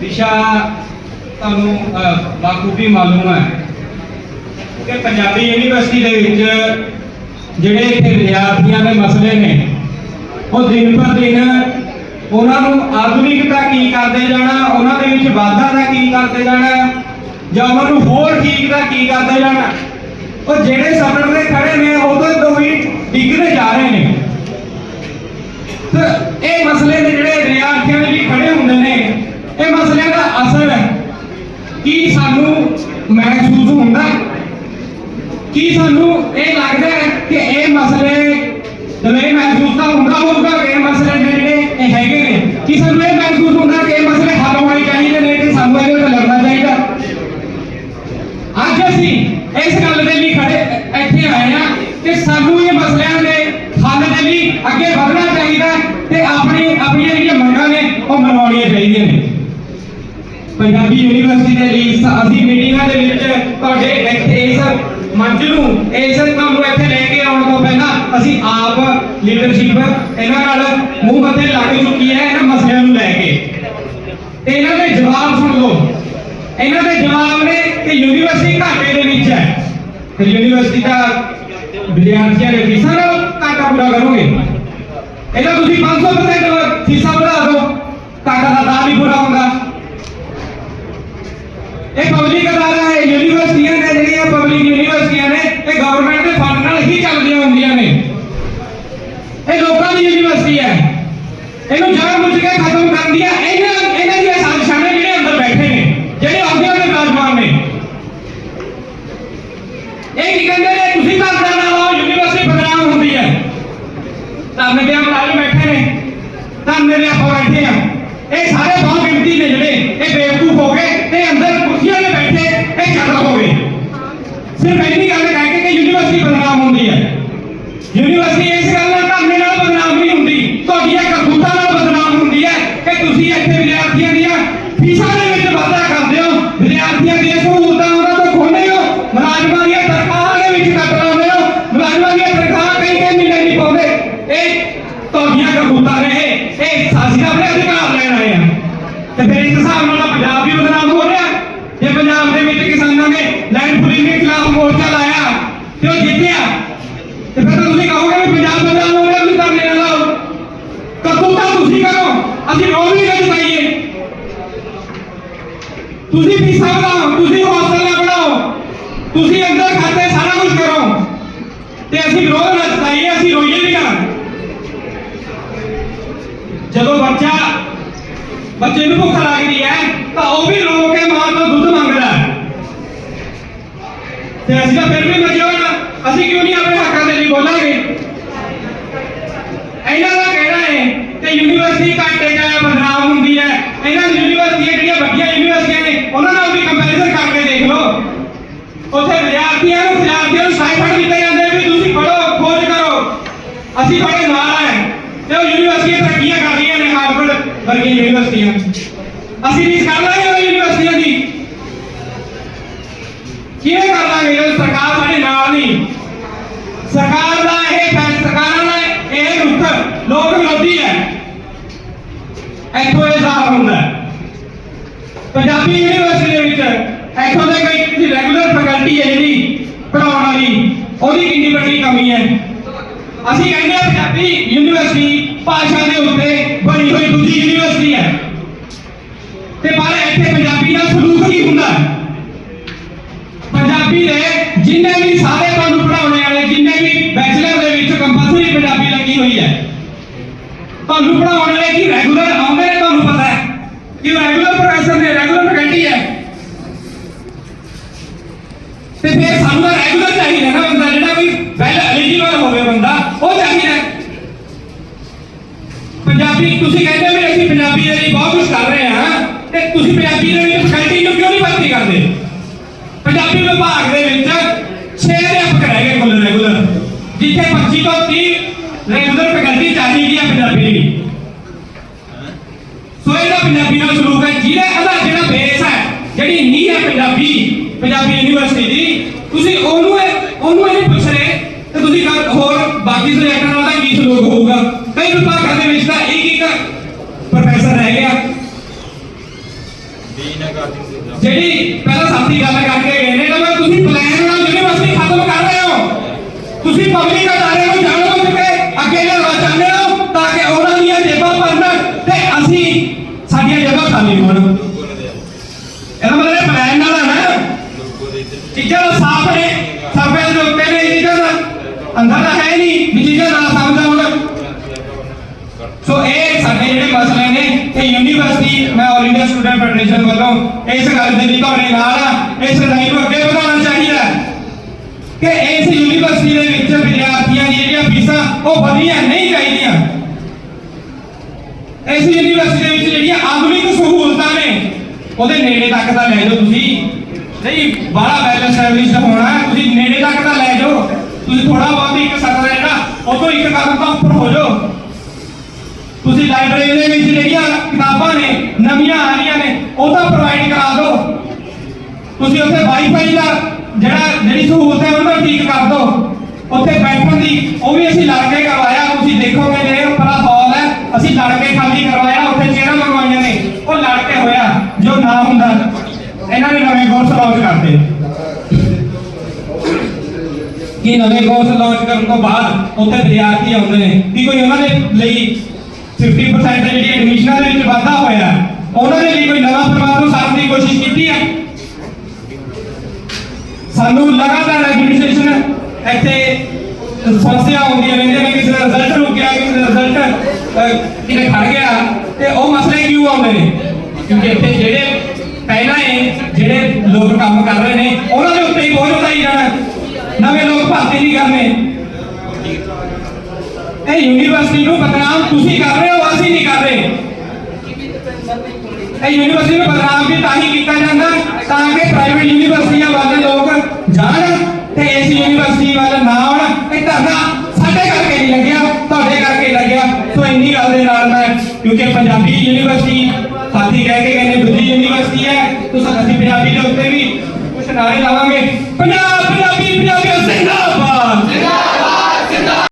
ਵਿਸ਼ਾ ਤੁਹਾਨੂੰ ਅਹ, ਬਾਖੂਬੀ ਮਾਲੂਮ ਹੈ ਕਿ ਪੰਜਾਬੀ ਯੂਨੀਵਰਸਿਟੀ ਦੇ ਵਿੱਚ ਜਿਹੜੇ ਇੱਥੇ ਵਿਦਿਆਰਥੀਆਂ ਦੇ ਮਸਲੇ ਨੇ ਉਹ ਦਿਨ ਪਰ ਦਿਨ ਉਹਨਾਂ ਨੂੰ ਆਧੁਨਿਕਤਾ ਕੀ ਕਰਦੇ ਜਾਣਾ ਉਹਨਾਂ ਦੇ ਵਿੱਚ ਵਾਧਾ ਦਾ ਕੀ ਕਰਦੇ ਜਾਣਾ ਜਾਂ ਉਹਨਾਂ ਨੂੰ ਹੋਰ ਠੀਕ ਦਾ ਕੀ ਕਰਦੇ ਜਾਣਾ ਉਹ ਜਿਹੜੇ ਸਬਰ ਦੇ ਖੜੇ ਨੇ ਉਦੋਂ ਤੋਂ ਹੀ ਡਿੱਗਦੇ ਜਾ ਰਹੇ ਨੇ। ਤੇ ਇਹ ਮਸਲੇ ਨੇ ਜਿਹੜੇ ਵਿਦਿਆਰਥੀਆਂ ਦੇ ਲਈ ਖੜੇ ਹੁੰਦੇ ਨੇ ਇਹ ਮਸਲਿਆਂ ਦਾ ਅਸਰ ਕੀ ਸਾਨੂੰ ਮਹਿਸੂਸ ਹੁੰਦਾ? ਕੀ ਸਾਨੂੰ ਇਹ ਲੱਗਦਾ ਹੈ ਕਿ ਇਹ ਮਸਲੇ ਦਲੇ ਮਹਿਸੂਸ ਤਾਂ ਹੁੰਦਾ ਹੋਊਗਾ ਕਿ ਇਹ ਮਸਲੇ ਨੇ ਜਿਹੜੇ ਇਹ ਹੈਗੇ ਨੇ। ਕੀ ਸਾਨੂੰ ਇਹ ਮਹਿਸੂਸ ਹੁੰਦਾ ਕਿ ਇਹ ਮਸਲੇ ਹੱਲ ਹੋਣੇ ਚਾਹੀਦੇ ਨੇ, ਕਿ ਸਾਨੂੰ ਇਹਦੇ ਉੱਤੇ ਲੜਨਾ ਚਾਹੀਦਾ? ਅੱਜ ਅਸੀਂ ਇਸ ਗੱਲ ਦੇ ਲਈ ਖੜੇ, ਇੱਥੇ ਆਏ ਆ ਕਿ ਸਾਨੂੰ ਇਹ ਮਸਲਿਆਂ ਦੇ ਹੱਲ ਦੇ ਲਈ ਅੱਗੇ ਵਧਣਾ ਚਾਹੀਦਾ ਤੇ ਆਪਣੀ ਆਪਣੀਆਂ ਜਿਹੜੀਆਂ ਮੰਗਾਂ ਨੇ, ਉਹ ਮਨਾਉਣੀਆਂ ਚਾਹੀਦੀਆਂ। ਪੰਜਾਬੀ ਯੂਨੀਵਰਸਿਟੀ ਦੇ ਲਈ ਅਸੀਂ ਮੀਟਿੰਗਾਂ ਦੇ ਵਿੱਚ ਤੁਹਾਡੇ ਇੱਥੇ ਇਸ ਮੰਚ ਨੂੰ, ਇਸ ਕੰਮ ਨੂੰ ਇੱਥੇ ਲੈ ਕੇ ਆਉਣ ਤੋਂ ਪਹਿਲਾਂ ਅਸੀਂ ਆਪ ਲੀਡਰਸ਼ਿਪ ਇਹਨਾਂ ਨਾਲ ਮੂੰਹ ਮੱਥੇ ਲੱਗ ਚੁੱਕੀ ਹੈ ਇਹਨਾਂ ਮਸਲਿਆਂ ਨੂੰ ਲੈ ਕੇ। ਤੇ ਇਹਨਾਂ ਦੇ ਜਵਾਬ ਸੁਣ ਲਓ। ਇਹਨਾਂ ਦੇ ਜਵਾਬ ਨੇ ਕਿ ਯੂਨੀਵਰਸਿਟੀ ਘਾਟੇ ਦੇ ਵਿੱਚ ਹੈ। ਤੇ ਯੂਨੀਵਰਸਿਟੀ ਦਾ ਵਿਦਿਆਰਥੀਆਂ ਦੇ ਫੀਸਾਂ ਨਾਲ ਘਾਟਾ ਪੂਰਾ ਕਰੋਗੇ। ਇਹਦਾ ਤੁਸੀਂ 500% ਫੀਸਾਂ ਵਧਾ ਦਿਓ। ਘਾਟਾ ਦਾ ਤਾਂ ਨਹੀਂ ਪੂਰਾ ਹੁੰਦਾ ਇਹ ਪਬਲਿਕ ਅਦਾਰਾ ਹੈ ਯੂਨੀਵਰਸਿਟੀਆਂ ਨੇ ਜਿਹੜੀਆਂ ਪਬਲਿਕ ਯੂਨੀਵਰਸਿਟੀਆਂ ਨੇ, ਇਹ ਗਵਰਨਮੈਂਟ ਦੇ ਫੰਡ ਨਾਲ ਹੀ ਚੱਲਦੀਆਂ ਹੁੰਦੀਆਂ ਨੇ। ਇਹ ਲੋਕਾਂ ਦੀ ਯੂਨੀਵਰਸਿਟੀ ਹੈ। ਇਹਨੂੰ ਜੜ ਮੁੱਝ ਕੇ ਖਤਮ ਕਰਨ ਦੀਆਂ ਇਹਨਾਂ ਇਹਨਾਂ ਦੀਆਂ ਸਾਜ਼ਿਸ਼ਾਂ ਨੇ ਜਿਹੜੇ ਅੰਦਰ ਬੈਠੇ ਨੇ, ਜਿਹੜੇ ਅਹੁਦਿਆਂ ਦੇ ਰਾਜਮਾਨ ਨੇ। ਇਹ ਕੀ ਕਹਿੰਦੇ ਨੇ? ਤੁਸੀਂ ਤਾਂ ਜਾਣਾ ਵਾ ਯੂਨੀਵਰਸਿਟੀ ਬਦਨਾਮ ਹੁੰਦੀ ਹੈ। ਧਰਨੇ ਦੇ ਮੁਲਾਜ਼ਮ ਬੈਠੇ ਨੇ। ਧਰਨੇ ਦੇ ਆਪਾਂ ਬੈਠੇ ਆ। ਇਹ ਸਾਰੇ ਬਹੁਤ ਗਿਣਤੀ ਨੇ ਜਿਹੜੇ, ਇਹ ਬੇਵਕੂਫ ਹੋ ਇਹ ਚੱਲ ਹੋ ਸਿਰਫ ਇੰਨੀ ਗੱਲ ਕਹਿ ਕੇ ਕਿ ਯੂਨੀਵਰਸਿਟੀ ਬਦਨਾਮ ਹੁੰਦੀ ਹੈ। ਯੂਨੀਵਰਸਿਟੀ ਇਸ ਗੱਲ ਨਾਲ ਧਰਨੇ ਨਾਲ ਬਦਨਾਮ ਨਹੀਂ ਹੁੰਦੀ। ਤੁਹਾਡੀਆਂ ਕਰਤੂਤਾਂ ਨਾਲ ਬਦਨਾਮ ਹੁੰਦੀ ਹੈ ਕਿ ਤੁਸੀਂ ਇੱਥੇ ਵਿਦਿਆਰਥੀਆਂ ਦੀਆਂ ਫੀਸਾਂ ਦੇ ਵਿੱਚ ਵਾਧਾ ਕਰਦੇ ਹੋ। ਵਿਦਿਆਰਥੀਆਂ ਦੀਆਂ ਸਹੂਲਤਾਂ ਜੇ ਪੰਜਾਬ ਦੇ ਵਿੱਚ ਕਿਸਾਨਾਂ ਨੇ ਲੈਂਡ ਪੁਲਿੰਗ ਦੇ ਖਿਲਾਫ ਮੋਰਚਾ ਲਾਇਆ ਤੇ ਉਹ ਜਿੱਤਿਆ, ਤੇ ਫਿਰ ਤੁਸੀਂ ਕਹੋਗੇ ਵੀ ਪੰਜਾਬ ਬਦਨਾਮ ਹੋ ਰਿਹਾ ਤੁਸੀਂ ਧਰਨੇ ਨਾ ਲਾਓ। ਕਰਤੂਤਾਂ ਤੁਸੀਂ ਕਰੋ, ਅਸੀਂ ਰੋਜ਼ ਵੀ ਗੱਲ ਪਾਈਏ। ਤੁਸੀਂ ਫੀਸਾਂ ਵਧਾਓ ਤੁਸੀਂ ਹੌਸਲਾ ਬਣਾਓ, ਤੁਸੀਂ ਅੰਦਰ ਖਾਤੇ ਸਾਰਾ ਕੁਝ ਕਰੋ। ਤੇ ਅਸੀਂ ਵਿਰੋਧ ਨਾ ਜਤਾਈਏ, ਅਸੀਂ ਰੋਈਏ ਵੀ ਨਾ। ਜਦੋਂ ਬੱਚਾ, ਬੱਚੇ ਨੂੰ ਭੁੱਖ ਲੱਗਦੀ ਹੈ, ਤਾਂ ਉਹ ਵੀ ਰੋ ਕੇ ਮਾਂ ਤੋਂ ਦੁੱਧ ਮੰਗਦਾ ਹੈ ਤੇ ਅਸੀਂ ਤਾਂ ਫਿਰ ਵੀ ਮਜਿਓ ਨਾ। ਅਸੀਂ ਕਿਉਂ ਨਹੀਂ ਆਪਣੇ ਹੱਕਾਂ ਦੇ ਲਈ ਬੋਲਾਂਗੇ? ਇਹਨਾਂ ਦਾ ਕਹਿਣਾ ਹੈ ਕਿ ਯੂਨੀਵਰਸਿਟੀ ਘਾਟੇ ਜਾਂ ਬਦਨਾਮ ਹੁੰਦੀ ਹੈ। ਇਹਨਾਂ ਦੀ ਯੂਨੀਵਰਸਿਟੀਆਂ ਜਿਹੜੀਆਂ ਵੱਡੀਆਂ ਯੂਨੀਵਰਸਿਟੀਆਂ ਨੇ, ਉਹਨਾਂ ਨਾਲ ਵੀ ਕੰਪੈਰੀਜ਼ਨ ਕਰਕੇ ਦੇਖ ਲਓ। ਉੱਥੇ ਵਿਦਿਆਰਥੀਆਂ ਨੂੰ ਵਿਦਿਆਰਥੀਆਂ ਨੂੰ ਸਾਈਫਰ ਦਿੱਤੇ ਜਾਂਦੇ ਵੀ ਤੁਸੀਂ ਪੜ੍ਹੋ, ਖੋਜ ਕਰੋ। ਅਸੀਂ ਤੁਹਾਡੇ ਨਾਲ ਹੈ ਤੇ ਉਹ ਯੂਨੀਵਰਸਿਟੀਆਂ ਤਰੱਕੀਆਂ ਕਰ ਰਹੀਆਂ ਨੇ, ਹਾਰਵਰਡ ਵਰਗੀਆਂ ਯੂਨੀਵਰਸਿਟੀਆਂ। ਅਸੀਂ ਨਹੀਂ ਕਰ ਲਾਂਗੇ ਉਹ ਯੂਨੀਵਰਸਿਟੀਆਂ ਦੀ। ਕਿਵੇਂ ਕਰ ਲਾਂਗੇ ਜਦੋਂ ਸਰਕਾਰ ਸਾਡੇ ਨਾਲ ਨਹੀਂ। ਸਰਕਾਰ ਦਾ ਇਹ ਫੈਸਲਾ ਸਰਕਾਰਾਂ ਦਾ ਇਹ ਰੁਖ ਲੋਕ ਵਿਰੋਧੀ ਹੈ। ਇੱਥੋਂ ਇਹ ਜ਼ਾਹਰ ਹੁੰਦਾ ਪੰਜਾਬੀ ਯੂਨੀਵਰਸਿਟੀ ਦੇ ਵਿੱਚ ਇੱਥੋਂ ਦੇ ਕੋਈ ਰੈਗੂਲਰ ਫੈਕਲਟੀ ਹੈ ਜਿਹੜੀ ਪੜਾਉਣ ਵਾਲੀ, ਉਹਦੀ ਕਿੰਨੀ ਵੱਡੀ ਕਮੀ ਹੈ। ਅਸੀਂ ਕਹਿੰਦੇ ਹਾਂ ਪੰਜਾਬੀ ਯੂਨੀਵਰਸਿਟੀ ਭਾਸ਼ਾ ਦੇ ਉੱਤੇ ਬਣੀ ਹੋਈ ਦੂਜੀ ਯੂਨੀਵਰਸਿਟੀ ਹੈ। ਤੇ ਪਰ ਇੱਥੇ ਪੰਜਾਬੀ ਦਾ ਸਲੂਕ ਨਹੀਂ ਹੁੰਦਾ ਪੰਜਾਬੀ ਜਿੰਨੇ ਵੀ ਸਾਰੇ ਤੁਹਾਨੂੰ ਪੜਾਉਣੇ ਵਾਲੇ ਜਿੰਨੇ ਵੀ ਬੈਚਲਰ ਦੇ ਵਿੱਚ ਕੰਪਲਸਰੀ ਪੰਜਾਬੀ ਲੱਗੀ ਹੋਈ ਹੈ, ਤੁਹਾਨੂੰ ਪੜਾਉਣ ਵਾਲੇ ਕੀ ਰੈਗੂਲਰ ਆਉਂਦੇ ਨੇ ਤੁਹਾਨੂੰ ਪਤਾ ਹੈ ਕਿ ਰੈਗੂਲਰ ਪ੍ਰੋਫੈਸਰ ਨੇ ਰੈਗੂਲਰ ਫੈਕਲਟੀ ਹੈ ਤੇ ਫਿਰ ਸਾਨੂੰ ਤਾਂ ਰੈਗੂਲਰ ਚਾਹੀਦਾ ਨਾ ਬੰਦਾ, ਜਿਹੜਾ ਵੀ ਵੈਲ ਐਲੀਜੀਬਲ ਹੋਵੇ ਬੰਦਾ, ਉਹ ਚਾਹੀਦਾ ਹੈ। ਪੰਜਾਬੀ, ਤੁਸੀਂ ਕਹਿੰਦੇ ਵੀ ਅਸੀਂ ਪੰਜਾਬੀ ਦੇ ਲਈ ਬਹੁਤ ਕੁਝ ਕਰ ਰਹੇ ਹਾਂ, ਤੇ ਤੁਸੀਂ ਪੰਜਾਬੀ ਦੇ ਵਿੱਚ ਫੈਕਲਟੀ ਨੂੰ ਕਿਉਂ ਨਹੀਂ ਭਰਤੀ ਕਰਦੇ ਪੰਜਾਬੀ ਵਿਭਾਗ ਦੇ ਵਿੱਚ 6 ਅਧਿਆਪਕ ਰਹਿ ਗਏ ਕੁੱਲ ਰੈਗੂਲਰ ਜਿੱਥੇ 25 ਤੋਂ 30 ਰੈਗੂਲਰ ਫੈਕਲਟੀ ਚਾਹੀਦੀ ਪੰਜਾਬੀ ਸੋ ਇਹਦਾ ਪੰਜਾਬੀ ਨਾਲ ਸਲੂਕ ਹੈ ਜਿਹਦੇ ਇਹਦਾ ਜਿਹੜਾ ਬੇਸ ਹੈ, ਜਿਹੜੀ ਨੀਂਹ ਹੈ ਪੰਜਾਬੀ ਪੰਜਾਬੀ ਯੂਨੀਵਰਸਿਟੀ ਦੀ। ਤੁਸੀਂ ਉਹਨੂੰ ਇਹ- ਉਹਨੂੰ ਇਹ ਪੁੱਛ ਰਹੇ, ਤੇ ਤੁਸੀਂ ਹੋਰ ਬਾਕੀ ਸਬਜੈਕਟਾਂ ਨਾਲ ਦਾ ਕੀ ਸਲੂਕ ਹੋਊਗਾ ਕਈ ਵਿਭਾਗਾਂ ਦੇ ਵਿੱਚ ਤਾਂ ਇੱਕ ਇੱਕ ਪ੍ਰੋਫੈਸਰ ਰਹਿ ਗਿਆ ਦੀ ਗੱਲ ਕਰਕੇ ਗਏ ਨੇ ਤਾਂ ਮੈਂ ਤੁਸੀਂ ਪਲਾਨ ਨਾਲ ਯੂਨੀਵਰਸਿਟੀ ਖਤਮ ਕਰ ਰਹੇ ਹੋ ਤੁਸੀਂ ਪਬਲਿਕ ਅਦਾਰੇ ਨੂੰ ਜਾਣ ਬੁੱਝ ਕੇ ਅੱਗੇ ਲਿਆਉਣਾ ਚਾਹੁੰਦੇ ਹੋ ਤਾਂ ਕਿ ਉਹਨਾਂ ਦੀਆਂ ਜੇਬਾਂ ਭਰਨ ਤੇ ਅਸੀਂ ਸਾਡੀਆਂ ਜੇਬਾਂ ਖਾਲੀ ਹੋਣ। ਇਹਦਾ ਮਤਲਬ ਪਲਾਨ ਨਾਲ ਹੈ ਨਾ। ਚੀਜ਼ਾਂ ਦਾ ਸਾਫ਼ ਨੇ ਸਰਵੇ ਦੇ ਉੱਤੇ ਨੇ ਚੀਜ਼ਾਂ ਦਾ ਅੰਦਰ ਤਾਂ ਹੈ ਨਹੀਂ, ਵੀ ਚੀਜ਼ਾਂ ਨਾ ਸਮਝ ਆਉਣ ਸੋ ਇਹ ਸਾਡੇ ਜਿਹੜੇ ਮਸਲੇ ਨੇ, ਇਹ ਯੂਨੀਵਰਸਿਟੀ ਮੈਂ ਆਲ ਇੰਡੀਆ ਸਟੂਡੈਂਟ ਫੈਡਰੇਸ਼ਨ ਵੱਲੋਂ ਇਸ ਗੱਲ ਦੇ ਲਈ ਤੁਹਾਡੇ ਨਾਲ ਆ ਇਸ ਲੜਾਈ ਨੂੰ ਅੱਗੇ ਵਧਾਉਣਾ ਚਾਹੀਦਾ ਹੈ ਕਿ ਇਸ ਯੂਨੀਵਰਸਿਟੀ ਦੇ ਵਿੱਚ ਵਿਦਿਆਰਥੀਆਂ ਦੀਆਂ ਜਿਹੜੀਆਂ ਫੀਸਾਂ ਉਹ ਵਧੀਆਂ ਨਹੀਂ ਚਾਹੀਦੀਆਂ ਇਸ ਯੂਨੀਵਰਸਿਟੀ ਦੇ ਵਿੱਚ ਜਿਹੜੀਆਂ ਆਧੁਨਿਕ ਸਹੂਲਤਾਂ ਨੇ ਉਹਦੇ ਨੇੜੇ ਤੱਕ ਤਾਂ ਲੈ ਜਾਓ ਤੁਸੀਂ ਨਹੀਂ ਬੜਾ ਵੈਲ ਐਸਟੈਬਲਿਸ਼ਡ ਹੋਣਾ ਤੁਸੀਂ ਨੇੜੇ ਤੱਕ ਤਾਂ ਲੈ ਜਾਓ ਤੁਸੀਂ ਥੋੜਾ ਬਹੁਤ ਇੱਕ ਸਤਰ ਹੈ ਉਹ ਤੋਂ ਇੱਕ ਕਦਮ ਤਾਂ ਉੱਪਰ ਹੋ ਜਾਓ ਤੁਸੀਂ ਲਾਇਬ੍ਰੇਰੀ ਦੇ ਵਿੱਚ ਜਿਹੜੀਆਂ ਕਿਤਾਬਾਂ ਨੇ ਨਵੀਆਂ ਆ ਰਹੀਆਂ ਨੇ ਉਹ ਤਾਂ ਪ੍ਰੋਵਾਈਡ ਕਰਾ ਦਿਓ ਤੁਸੀਂ ਉੱਥੇ ਵਾਈਫਾਈ ਦਾ ਜਿਹੜਾ ਜਿਹੜੀ ਸਹੂਲਤ ਹੈ ਉਹਨੂੰ ਠੀਕ ਕਰ ਦਿਓ ਉੱਥੇ ਬੈਠਣ ਦੀ, ਉਹ ਵੀ ਅਸੀਂ ਲੜ ਕੇ ਕਰਵਾਇਆ, ਤੁਸੀਂ ਦੇਖੋਗੇ ਜਿਹੜੇ ਉੱਪਰ ਹਾਲ ਹੈ, ਅਸੀਂ ਲੜ ਕੇ ਖਾਲੀ ਕਰਵਾਇਆ, ਉੱਥੇ ਚੇਅਰਾਂ ਲਗਵਾਈਆਂ ਨੇ, ਉਹ ਲੜ ਕੇ ਹੋਇਆ, ਜੋ ਨਾ ਹੁੰਦਾ। ਇਹਨਾਂ ਨੇ ਨਵੇਂ ਕੋਰਸ ਲਾਂਚ ਕਰਤੇ। ਕਿ ਨਵੇਂ ਕੋਰਸ ਲਾਂਚ ਕਰਨ ਤੋਂ ਬਾਅਦ ਉੱਥੇ ਵਿਦਿਆਰਥੀ ਆਉਂਦੇ ਨੇ? ਕਿ ਕੋਈ ਉਹਨਾਂ ਦੇ ਲਈ 50% ਜਿਹੜੀ ਐਡਮਿਸ਼ਨਾਂ ਦੇ ਵਿੱਚ ਵਾਧਾ ਹੋਇਆ ਉਹਨਾਂ ਦੇ ਲਈ ਕੋਈ ਨਵਾਂ ਪ੍ਰਬੰਧ ਨੂੰ ਸਾਰਨ ਦੀ ਕੋਸ਼ਿਸ਼ ਕੀਤੀ ਹੈ? ਸਾਨੂੰ ਲਗਾਤਾਰ ਐਡਮਿਨਿਸਟ੍ਰੇਸ਼ਨ ਇੱਥੇ ਸਮੱਸਿਆ ਆਉਂਦੀਆਂ ਰਹਿੰਦੀਆਂ ਨੇ ਕਿਸੇ ਦਾ ਰਿਜ਼ਲਟ ਰੁਕ ਗਿਆ, ਕਿਸੇ ਦਾ ਰਿਜ਼ਲਟ ਕਿਤੇ ਖੜ ਗਿਆ, ਤੇ ਉਹ ਮਸਲੇ ਕਿਉਂ ਆਉਂਦੇ ਨੇ? ਕਿਉਂਕਿ ਇੱਥੇ ਜਿਹੜੇ ਪਹਿਲਾਂ ਹੀ ਜਿਹੜੇ ਲੋਕ ਕੰਮ ਕਰ ਰਹੇ ਨੇ, ਉਹਨਾਂ ਦੇ ਉੱਤੇ ਹੀ ਬੋਝ ਵਧਾਈ ਜਾਣਾ ਨਵੇਂ ਲੋਕ ਭਰਤੀ ਨਹੀਂ ਕਰਨੇ। ਇਹ ਯੂਨੀਵਰਸਿਟੀ ਨੂੰ ਬਦਨਾਮ ਤੁਸੀਂ ਕਰ ਰਹੇ ਹੋ, ਅਸੀਂ ਨਹੀਂ ਕਰ ਰਹੇ। ਇਹ ਯੂਨੀਵਰਸਿਟੀ ਨੂੰ ਬਦਨਾਮ ਵੀ ਤਾਂ ਹੀ ਕੀਤਾ ਜਾਂਦਾ ਤਾਂ ਕਿ ਪ੍ਰਾਈਵੇਟ ਯੂਨੀਵਰਸਿਟੀਆਂ ਵੱਲ ਲੋਕ ਜਾਣ ਤੇ ਇਸ ਯੂਨੀਵਰਸਿਟੀ ਵੱਲ ਨਾ ਕਿਉਂਕਿ ਪੰਜਾਬੀ ਯੂਨੀਵਰਸਿਟੀ, ਸਾਥੀ ਕਹਿ ਕੇ ਕਹਿੰਦੇ ਦੂਜੀ ਯੂਨੀਵਰਸਿਟੀ ਹੈ, ਤੁਸੀਂ ਅਸੀਂ ਪੰਜਾਬੀ ਦੇ ਉੱਤੇ ਵੀ ਕੁਝ ਨਾਰੇ ਲਾਵਾਂਗੇ।